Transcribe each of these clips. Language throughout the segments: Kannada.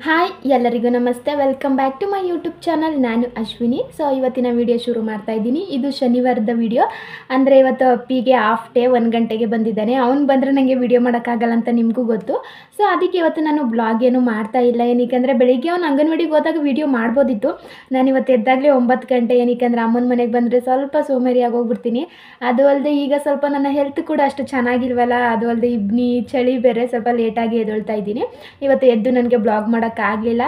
ಹಾಯ್ ಎಲ್ಲರಿಗೂ ನಮಸ್ತೆ. Welcome back to my YouTube channel ನಾನು ಅಶ್ವಿನಿ. ಸೊ ಇವತ್ತಿನ ವಿಡಿಯೋ ಶುರು ಮಾಡ್ತಾ ಇದ್ದೀನಿ. ಇದು ಶನಿವಾರದ ವಿಡಿಯೋ ಅಂದರೆ ಇವತ್ತು ಅಪ್ಪಿಗೆ ಹಾಫ್ ಡೇ ಒಂದು ಗಂಟೆಗೆ ಬಂದಿದ್ದಾನೆ. ಅವ್ನು ಬಂದರೆ ನನಗೆ ವಿಡಿಯೋ ಮಾಡೋಕ್ಕಾಗಲ್ಲ ಅಂತ ನಿಮಗೂ ಗೊತ್ತು. ಸೊ ಅದಕ್ಕೆ ಇವತ್ತು ನಾನು ಬ್ಲಾಗ್ ಏನು ಮಾಡ್ತಾ ಇಲ್ಲ. ಏನಕ್ಕೆ ಬೆಳಿಗ್ಗೆ ಅವ್ನು ಅಂಗನವಾಡಿಗೆ ಹೋದಾಗ ವಿಡಿಯೋ ಮಾಡ್ಬೋದಿತ್ತು. ನಾನು ಇವತ್ತು ಎದ್ದಾಗಲೇ ಒಂಬತ್ತು ಗಂಟೆ ಏನಕ್ಕೆ ಅಂದರೆ ಅಮ್ಮನ ಮನೆಗೆ ಬಂದರೆ ಸ್ವಲ್ಪ ಸೋಮೇರಿಯಾಗಿ ಹೋಗ್ಬಿಡ್ತೀನಿ ಅದು ಅಲ್ಲದೆ ಈಗ ಸ್ವಲ್ಪ ನನ್ನ ಹೆಲ್ತ್ ಕೂಡ ಅಷ್ಟು ಚೆನ್ನಾಗಿಲ್ವಲ್ಲ. ಅದು ಅಲ್ಲದೆ ಇಬ್ನಿ ಚಳಿ ಬೇರೆ ಸ್ವಲ್ಪ ಲೇಟಾಗಿ ಎದೊಳ್ತಾ ಇದ್ದೀನಿ. ಇವತ್ತು ಎದ್ದು ನನಗೆ ಬ್ಲಾಗ್ ಮಾಡೋಕ್ಕಾಗಲಿಲ್ಲ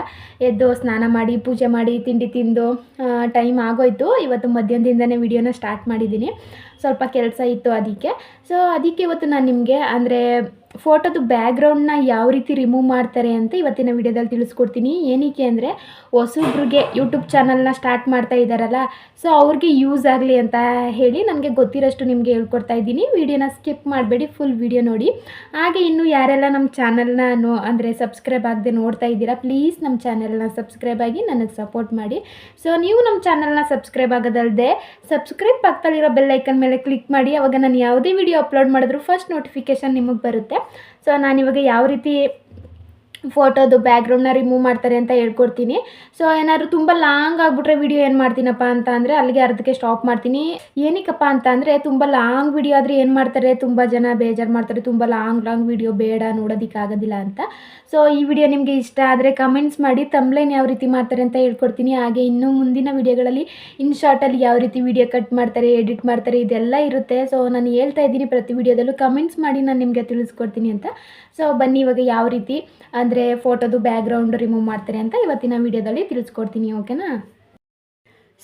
ಎದ್ದು ಸ್ನಾನ ಮಾಡಿ, ಪೂಜೆ ಮಾಡಿ, ತಿಂಡಿ ತಿಂದು ಟೈಮ್ ಆಗೋಯ್ತು. ಇವತ್ತು ಮಧ್ಯಾಹ್ನದಿಂದನೇ ವಿಡಿಯೋನ ಸ್ಟಾರ್ಟ್ ಮಾಡಿದ್ದೀನಿ. ಸ್ವಲ್ಪ ಕೆಲಸ ಇತ್ತು ಅದಕ್ಕೆ. ಸೊ ಅದಕ್ಕೆ ಇವತ್ತು ನಾನು ನಿಮಗೆ, ಅಂದರೆ ಫೋಟೋದು ಬ್ಯಾಗ್ರೌಂಡ್ನ ಯಾವ ರೀತಿ ರಿಮೂವ್ ಮಾಡ್ತಾರೆ ಅಂತ ಇವತ್ತಿನ ವಿಡಿಯೋದಲ್ಲಿ ತಿಳಿಸ್ಕೊಡ್ತೀನಿ. ಏನಕ್ಕೆ ಅಂದರೆ, ಹೊಸಬ್ರಿಗೆ ಯೂಟ್ಯೂಬ್ ಚಾನಲ್ನ ಸ್ಟಾರ್ಟ್ ಮಾಡ್ತಾ ಇದ್ದಾರಲ್ಲ ಸೊ ಅವ್ರಿಗೆ ಯೂಸ್ ಆಗಲಿ ಅಂತ ಹೇಳಿ ನನಗೆ ಗೊತ್ತಿರೋಷ್ಟು ನಿಮಗೆ ಹೇಳ್ಕೊಡ್ತಾ ಇದ್ದೀನಿ. ವಿಡಿಯೋನ ಸ್ಕಿಪ್ ಮಾಡಬೇಡಿ ಫುಲ್ ವಿಡಿಯೋ ನೋಡಿ. ಹಾಗೆ ಇನ್ನು ಯಾರೆಲ್ಲ ನಮ್ಮ ಚಾನಲ್ನ ನೋ ಅಂದರೆ ಸಬ್ಸ್ಕ್ರೈಬ್ ಆಗದೆ ನೋಡ್ತಾ ಇದ್ದೀರಾ ಪ್ಲೀಸ್ ನಮ್ಮ ಚಾನಲ್ನ ಸಬ್ಸ್ಕ್ರೈಬ್ ಆಗಿ ನನಗೆ ಸಪೋರ್ಟ್ ಮಾಡಿ. ಸೊ ನೀವು ನಮ್ಮ ಚಾನಲ್ನ ಸಬ್ಸ್ಕ್ರೈಬ್ ಆಗೋದಲ್ಲದೆ ಸಬ್ಸ್ಕ್ರೈಬ್ ಪಕ್ಕದಲ್ಲಿರೋ ಬೆಲ್ಲೈಕನ್ ಮೇಲೆ ಕ್ಲಿಕ್ ಮಾಡಿ. ಅವಾಗ ನಾನು ಯಾವುದೇ ವಿಡಿಯೋ ಅಪ್ಲೋಡ್ ಮಾಡಿದ್ರು ಫಸ್ಟ್ ನೋಟಿಫಿಕೇಷನ್ ನಿಮಗೆ ಬರುತ್ತೆ. ಸೊ ನಾನಿವಾಗ ಯಾವ ರೀತಿ ಫೋಟೋದು ಬ್ಯಾಕ್ಗ್ರೌಂಡ್ನ ರಿಮೂವ್ ಮಾಡ್ತಾರೆ ಅಂತ ಹೇಳ್ಕೊಡ್ತೀನಿ. ಸೊ ಏನಾದ್ರು ತುಂಬ ಲಾಂಗ್ ಆಗಿಬಿಟ್ರೆ ವಿಡಿಯೋ ಏನು ಮಾಡ್ತೀನಪ್ಪ ಅಂತ ಅಂದರೆ ಅಲ್ಲಿಗೆ ಅರ್ಧಕ್ಕೆ ಸ್ಟಾಪ್ ಮಾಡ್ತೀನಿ. ಏನಕ್ಕಪ್ಪ ಅಂತ ಅಂದರೆ ತುಂಬ ಲಾಂಗ್ ವಿಡಿಯೋ ಆದರೆ ಏನು ಮಾಡ್ತಾರೆ? ತುಂಬ ಜನ ಬೇಜಾರು ಮಾಡ್ತಾರೆ. ತುಂಬ ಲಾಂಗ್ ಲಾಂಗ್ ವಿಡಿಯೋ ಬೇಡ ನೋಡೋದಕ್ಕಾಗೋದಿಲ್ಲ ಅಂತ. ಸೊ ಈ ವಿಡಿಯೋ ನಿಮಗೆ ಇಷ್ಟ ಆದರೆ ಕಮೆಂಟ್ಸ್ ಮಾಡಿ ತಮ್ಲೈನ್ ಯಾವ ರೀತಿ ಮಾಡ್ತಾರೆ ಅಂತ ಹೇಳ್ಕೊಡ್ತೀನಿ. ಹಾಗೆ ಇನ್ನೂ ಮುಂದಿನ ವಿಡಿಯೋಗಳಲ್ಲಿ ಇನ್ ಶಾರ್ಟಲ್ಲಿ ಯಾವ ರೀತಿ ವಿಡಿಯೋ ಕಟ್ ಮಾಡ್ತಾರೆ ಎಡಿಟ್ ಮಾಡ್ತಾರೆ, ಇದೆಲ್ಲ ಇರುತ್ತೆ. ಸೊ ನಾನು ಹೇಳ್ತಾ ಇದ್ದೀನಿ ಪ್ರತಿ ವಿಡಿಯೋದಲ್ಲೂ ಕಮೆಂಟ್ಸ್ ಮಾಡಿ, ನಾನು ನಿಮಗೆ ತಿಳಿಸ್ಕೊಡ್ತೀನಿ ಅಂತ. ಸೊ ಬನ್ನಿ ಇವಾಗ ಯಾವ ರೀತಿ ಅಂದರೆ ಫೋಟೋದು ಬ್ಯಾಕ್ಗ್ರೌಂಡ್ ರಿಮೂವ್ ಮಾಡ್ತಾರೆ ಅಂತ ಇವತ್ತಿನ ವಿಡಿಯೋದಲ್ಲಿ ತಿಳಿಸ್ಕೊಡ್ತೀನಿ ಓಕೆನಾ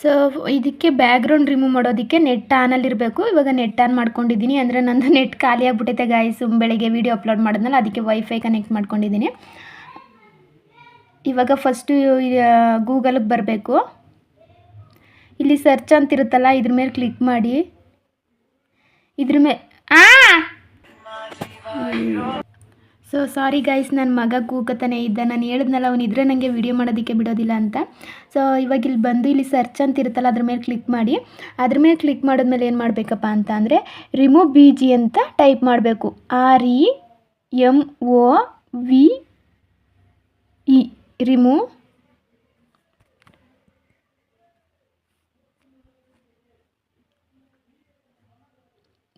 ಸೊ ಇದಕ್ಕೆ ಬ್ಯಾಕ್ಗ್ರೌಂಡ್ ರಿಮೂವ್ ಮಾಡೋದಕ್ಕೆ ನೆಟ್ ಆನಲ್ಲಿರಬೇಕು ಇವಾಗ ನೆಟ್ ಆನ್ ಮಾಡ್ಕೊಂಡಿದ್ದೀನಿ. ಅಂದರೆ ನಂದು ನೆಟ್ ಖಾಲಿ ಆಗಿಬಿಟ್ಟೈತೆ ಗಾಯ್ಸು ಬೆಳಗ್ಗೆ ವೀಡಿಯೋ ಅಪ್ಲೋಡ್ ಮಾಡಿದ್ನಲ್ಲ, ಅದಕ್ಕೆ ವೈಫೈ ಕನೆಕ್ಟ್ ಮಾಡ್ಕೊಂಡಿದ್ದೀನಿ. ಇವಾಗ ಫಸ್ಟು ಗೂಗಲ್ಗೆ ಬರಬೇಕು. ಇಲ್ಲಿ ಸರ್ಚ್ ಅಂತಿರುತ್ತಲ್ಲ ಇದ್ರ ಮೇಲೆ ಕ್ಲಿಕ್ ಮಾಡಿ. ಇದ್ರ ಮೇಲೆ ಸೊ ಸಾರಿ ಗೈಸ್ ನನ್ನ ಮಗ ಕೂಕತಾನೆ ಇದ್ದ. ನಾನು ಹೇಳಿದ್ನಲ್ಲ, ಅವ್ನು ಇದ್ರೆ ನನಗೆ ವಿಡಿಯೋ ಮಾಡೋದಕ್ಕೆ ಬಿಡೋದಿಲ್ಲ ಅಂತ. ಸೊ ಇವಾಗ ಇಲ್ಲಿ ಬಂದು ಇಲ್ಲಿ ಸರ್ಚ್ ಅಂತ ಇರುತ್ತಲ್ಲ, ಅದ್ರ ಮೇಲೆ ಕ್ಲಿಕ್ ಮಾಡಿ. ಅದ್ರ ಮೇಲೆ ಕ್ಲಿಕ್ ಮಾಡಿದ್ಮೇಲೆ ಏನು ಮಾಡಬೇಕಪ್ಪ ಅಂತ ಅಂದರೆ ರಿಮೂವ್ ಬಿ ಜಿ ಅಂತ ಟೈಪ್ ಮಾಡಬೇಕು. R E M O V E remove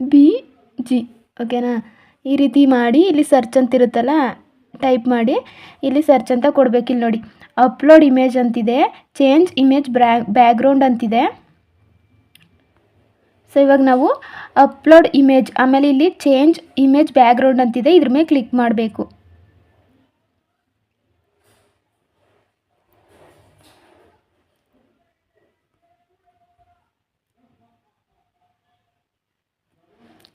B G ಓಕೆನಾ ಈ ರೀತಿ ಮಾಡಿ ಇಲ್ಲಿ ಸರ್ಚ್ ಅಂತ ಇರುತ್ತಲ್ಲ ಟೈಪ್ ಮಾಡಿ, ಇಲ್ಲಿ ಸರ್ಚ್ ಅಂತ ಕೊಡಬೇಕು ಇಲ್ಲಿ ನೋಡಿ. ಅಪ್ಲೋಡ್ ಇಮೇಜ್ ಅಂತಿದೆ ಚೇಂಜ್ ಇಮೇಜ್ ಬ್ರ್ಯಾ ಬ್ಯಾಕ್ಗ್ರೌಂಡ್ ಅಂತಿದೆ. ಸೊ ಇವಾಗ ನಾವು ಅಪ್ಲೋಡ್ ಇಮೇಜ್ ಆಮೇಲೆ ಇಲ್ಲಿ ಚೇಂಜ್ ಇಮೇಜ್ ಬ್ಯಾಕ್ಗ್ರೌಂಡ್ ಅಂತಿದೆ, ಇದ್ರ ಮೇಲೆ ಕ್ಲಿಕ್ ಮಾಡಬೇಕು.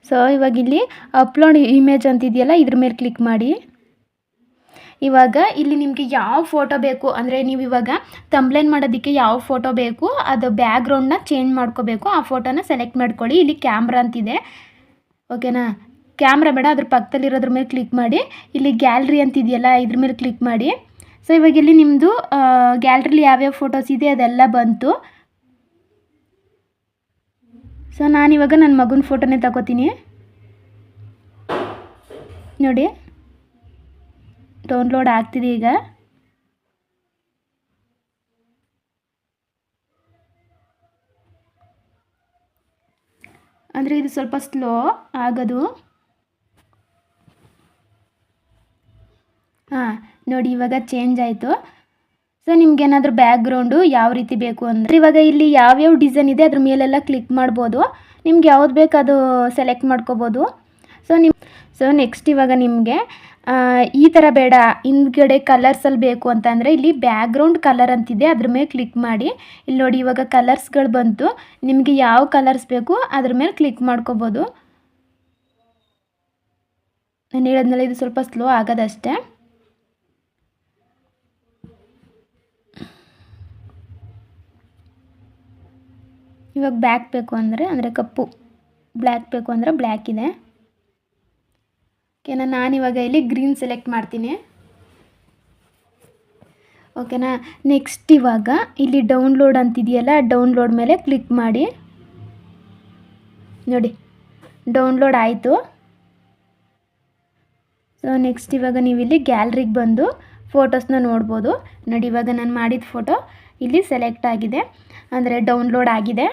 ಸೊ ಇವಾಗ ಇಲ್ಲಿ ಅಪ್ಲೋಡ್ ಇಮೇಜ್ ಅಂತಿದೆಯಲ್ಲ ಇದ್ರ ಮೇಲೆ ಕ್ಲಿಕ್ ಮಾಡಿ. ಇವಾಗ ಇಲ್ಲಿ ನಿಮಗೆ ಯಾವ ಫೋಟೋ ಬೇಕು, ಅಂದರೆ ನೀವು ಇವಾಗ ತಂಬ್ಲೈನ್ ಮಾಡೋದಕ್ಕೆ ಯಾವ ಫೋಟೋ ಬೇಕು, ಅದು ಬ್ಯಾಕ್ಗ್ರೌಂಡನ್ನ ಚೇಂಜ್ ಮಾಡ್ಕೋಬೇಕು, ಆ ಫೋಟೋನ ಸೆಲೆಕ್ಟ್ ಮಾಡ್ಕೊಳ್ಳಿ. ಇಲ್ಲಿ ಕ್ಯಾಮ್ರಾ ಅಂತಿದೆ ಓಕೆನಾ ಕ್ಯಾಮ್ರಾ ಬೇಡ, ಅದ್ರ ಪಕ್ಕದಲ್ಲಿರೋದ್ರ ಮೇಲೆ ಕ್ಲಿಕ್ ಮಾಡಿ. ಇಲ್ಲಿ ಗ್ಯಾಲ್ರಿ ಅಂತಿದೆಯಲ್ಲ ಇದ್ರ ಮೇಲೆ ಕ್ಲಿಕ್ ಮಾಡಿ. ಸೊ ಇವಾಗ ಇಲ್ಲಿ ನಿಮ್ಮದು ಗ್ಯಾಲ್ರಿಲಿ ಯಾವ್ಯಾವ ಫೋಟೋಸ್ ಇದೆ, ಅದೆಲ್ಲ ಬಂತು. ಸೊ ನಾನಿವಾಗ ನನ್ನ ಮಗನ ಫೋಟೋನೇ ತಗೋತೀನಿ. ನೋಡಿ. ಡೌನ್ಲೋಡ್ ಆಗ್ತಿದೆ ಈಗ. ಅಂದರೆ ಇದು ಸ್ವಲ್ಪ ಸ್ಲೋ ಆಗೋದು. ಹಾಂ, ನೋಡಿ ಇವಾಗ ಚೇಂಜ್ ಆಯಿತು. ಸೊ ನಿಮ್ಗೇನಾದರೂ ಬ್ಯಾಕ್ಗ್ರೌಂಡು ಯಾವ ರೀತಿ ಬೇಕು ಅಂದರೆ? ಇವಾಗ ಇಲ್ಲಿ ಯಾವ್ಯಾವ ಡಿಸೈನ್ ಇದೆ, ಅದ್ರ ಮೇಲೆಲ್ಲ ಕ್ಲಿಕ್ ಮಾಡ್ಬೋದು. ನಿಮ್ಗೆ ಯಾವ್ದು ಬೇಕು ಅದು ಸೆಲೆಕ್ಟ್ ಮಾಡ್ಕೋಬೋದು. ಸೊ ನಿಮ್ಮ ಸೊ ನೆಕ್ಸ್ಟ್ ಇವಾಗ ನಿಮಗೆ ಈ ಥರ ಬೇಡ, ಹಿಂದ್ಗಡೆ ಕಲರ್ಸಲ್ಲಿ ಬೇಕು ಅಂತಂದರೆ ಇಲ್ಲಿ ಬ್ಯಾಕ್ಗ್ರೌಂಡ್ ಕಲರ್ ಅಂತಿದೆ, ಅದ್ರ ಮೇಲೆ ಕ್ಲಿಕ್ ಮಾಡಿ. ಇಲ್ಲಿ ನೋಡಿ ಇವಾಗ ಕಲರ್ಸ್ಗಳು ಬಂತು. ನಿಮಗೆ ಯಾವ ಕಲರ್ಸ್ ಬೇಕು ಅದ್ರ ಮೇಲೆ ಕ್ಲಿಕ್ ಮಾಡ್ಕೋಬೋದು. ನಾನು ಹೇಳಿದ್ನಲ್ಲ, ಇದು ಸ್ವಲ್ಪ ಸ್ಲೋ ಆಗೋದಷ್ಟೇ. ಇವಾಗ ಬ್ಯಾಕ್ ಬೇಕು ಅಂದರೆ ಅಂದರೆ ಕಪ್ಪು. ಬ್ಲ್ಯಾಕ್ ಬೇಕು ಅಂದರೆ ಬ್ಲ್ಯಾಕ್ ಇದೆ. ಓಕೆನಾ, ನಾನಿವಾಗ ಇಲ್ಲಿ ಗ್ರೀನ್ ಸೆಲೆಕ್ಟ್ ಮಾಡ್ತೀನಿ. ಓಕೆನಾ, ನೆಕ್ಸ್ಟ್ ಇವಾಗ ಇಲ್ಲಿ ಡೌನ್ಲೋಡ್ ಅಂತಿದೆಯಲ್ಲ ಡೌನ್ಲೋಡ್ ಮೇಲೆ ಕ್ಲಿಕ್ ಮಾಡಿ. ನೋಡಿ, ಡೌನ್ಲೋಡ್ ಆಯಿತು. ಸೊ ನೆಕ್ಸ್ಟ್ ಇವಾಗ ನೀವು ಇಲ್ಲಿ ಗ್ಯಾಲ್ರಿಗೆ ಬಂದು ಫೋಟೋಸ್ನ ನೋಡ್ಬೋದು. ನೋಡಿ, ಇವಾಗ ನಾನು ಮಾಡಿದ ಫೋಟೋ ಇಲ್ಲಿ ಸೆಲೆಕ್ಟ್ ಆಗಿದೆ. ಅಂದರೆ ಡೌನ್ಲೋಡ್ ಆಗಿದೆ.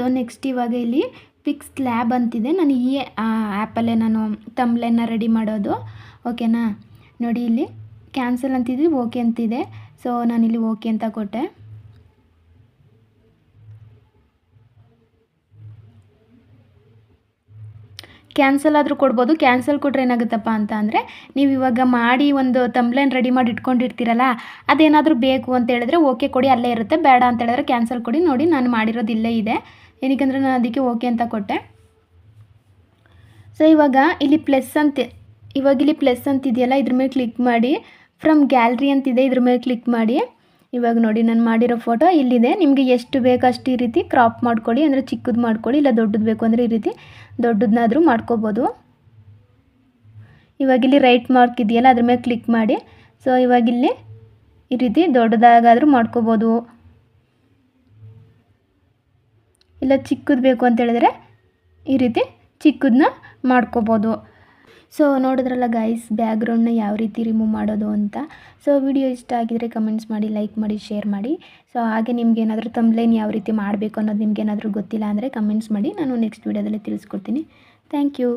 ಸೊ ನೆಕ್ಸ್ಟ್ ಇವಾಗ ಇಲ್ಲಿ ಫಿಕ್ಸ್ ಲ್ಯಾಬ್ ಅಂತಿದೆ. ನಾನು ಈ ಆ್ಯಪಲ್ಲೇ ನಾನು ತಂಬ್ಲೆನ ರೆಡಿ ಮಾಡೋದು. ಓಕೆನಾ ನೋಡಿ ಇಲ್ಲಿ ಕ್ಯಾನ್ಸಲ್ ಅಂತಿದ್ವಿ ಓಕೆ ಅಂತಿದೆ. ಸೊ ನಾನಿಲ್ಲಿ ಓಕೆ ಅಂತ ಕೊಟ್ಟೆ. ಕ್ಯಾನ್ಸಲ್ ಆದರೂ ಕೊಡ್ಬೋದು. ಕ್ಯಾನ್ಸಲ್ ಕೊಟ್ಟರೆ ಏನಾಗುತ್ತಪ್ಪ ಅಂತ ಅಂದರೆ, ನೀವು ಇವಾಗ ಮಾಡಿ ಒಂದು ತಂಬ್ಲೈನ್ ರೆಡಿ ಮಾಡಿ ಇಟ್ಕೊಂಡಿರ್ತೀರಲ್ಲ, ಅದೇನಾದರೂ ಬೇಕು ಅಂತ ಹೇಳಿದ್ರೆ ಓಕೆ ಕೊಡಿ, ಅಲ್ಲೇ ಇರುತ್ತೆ. ಬೇಡ ಅಂತ ಹೇಳಿದ್ರೆ ಕ್ಯಾನ್ಸಲ್ ಕೊಡಿ. ನೋಡಿ, ನಾನು ಮಾಡಿರೋದು ಇಲ್ಲೇ ಇದೆ. ಏನಕ್ಕೆ ನಾನು ಅದಕ್ಕೆ ಓಕೆ ಅಂತ ಕೊಟ್ಟೆ. ಸೊ ಇವಾಗ ಇಲ್ಲಿ ಪ್ಲಸ್ ಅಂತ, ಇವಾಗ ಇಲ್ಲಿ ಪ್ಲಸ್ ಅಂತಿದೆಯಲ್ಲ ಇದ್ರ ಮೇಲೆ ಕ್ಲಿಕ್ ಮಾಡಿ ಫ್ರಮ್ ಗ್ಯಾಲ್ರಿ ಅಂತಿದೆ ಇದ್ರ ಮೇಲೆ ಕ್ಲಿಕ್ ಮಾಡಿ. ಇವಾಗ ನೋಡಿ, ನಾನು ಮಾಡಿರೋ ಫೋಟೋ ಇಲ್ಲಿದೆ. ನಿಮಗೆ ಎಷ್ಟು ಬೇಕು ಅಷ್ಟು ಈ ರೀತಿ ಕ್ರಾಪ್ ಮಾಡ್ಕೊಳ್ಳಿ, ಅಂದರೆ ಚಿಕ್ಕದು ಮಾಡ್ಕೊಳ್ಳಿ, ಇಲ್ಲ ದೊಡ್ಡದು ಬೇಕು ಅಂದರೆ ಈ ರೀತಿ ದೊಡ್ಡದನ್ನಾದರೂ ಮಾಡ್ಕೋಬೋದು. ಇವಾಗ ಇಲ್ಲಿ ರೈಟ್ ಮಾರ್ಕ್ ಇದೆಯಲ್ಲ, ಅದ್ರ ಮೇಲೆ ಕ್ಲಿಕ್ ಮಾಡಿ. ಸೊ ಇವಾಗಿಲ್ಲಿ ಈ ರೀತಿ ದೊಡ್ಡದಾಗಾದರೂ ಮಾಡ್ಕೋಬೋದು. ಇಲ್ಲ ಚಿಕ್ಕದು ಬೇಕು ಅಂತ ಹೇಳಿದ್ರೆ ಈ ರೀತಿ ಚಿಕ್ಕದನ್ನ ಮಾಡ್ಕೋಬೋದು. ಸೊ ನೋಡಿದ್ರಲ್ಲ ಗೈಸ್ ಬ್ಯಾಗ್ರೌಂಡ್ನ ಯಾವ ರೀತಿ ರಿಮೂವ್ ಮಾಡೋದು ಅಂತ. ಸೊ ವಿಡಿಯೋ ಇಷ್ಟ ಆಗಿದರೆ ಕಮೆಂಟ್ಸ್ ಮಾಡಿ ಲೈಕ್ ಮಾಡಿ ಶೇರ್ ಮಾಡಿ. ಸೊ ಹಾಗೆ ನಿಮ್ಗೆ ಏನಾದರೂ ತಮ್ಲೈನ್ ಯಾವ ರೀತಿ ಮಾಡಬೇಕು ಅನ್ನೋದು ನಿಮ್ಗೆ ಏನಾದರೂ ಗೊತ್ತಿಲ್ಲ ಅಂದರೆ ಕಮೆಂಟ್ಸ್ ಮಾಡಿ. ನಾನು ನೆಕ್ಸ್ಟ್ ವೀಡಿಯೋದಲ್ಲಿ ತಿಳಿಸ್ಕೊಡ್ತೀನಿ. Thank you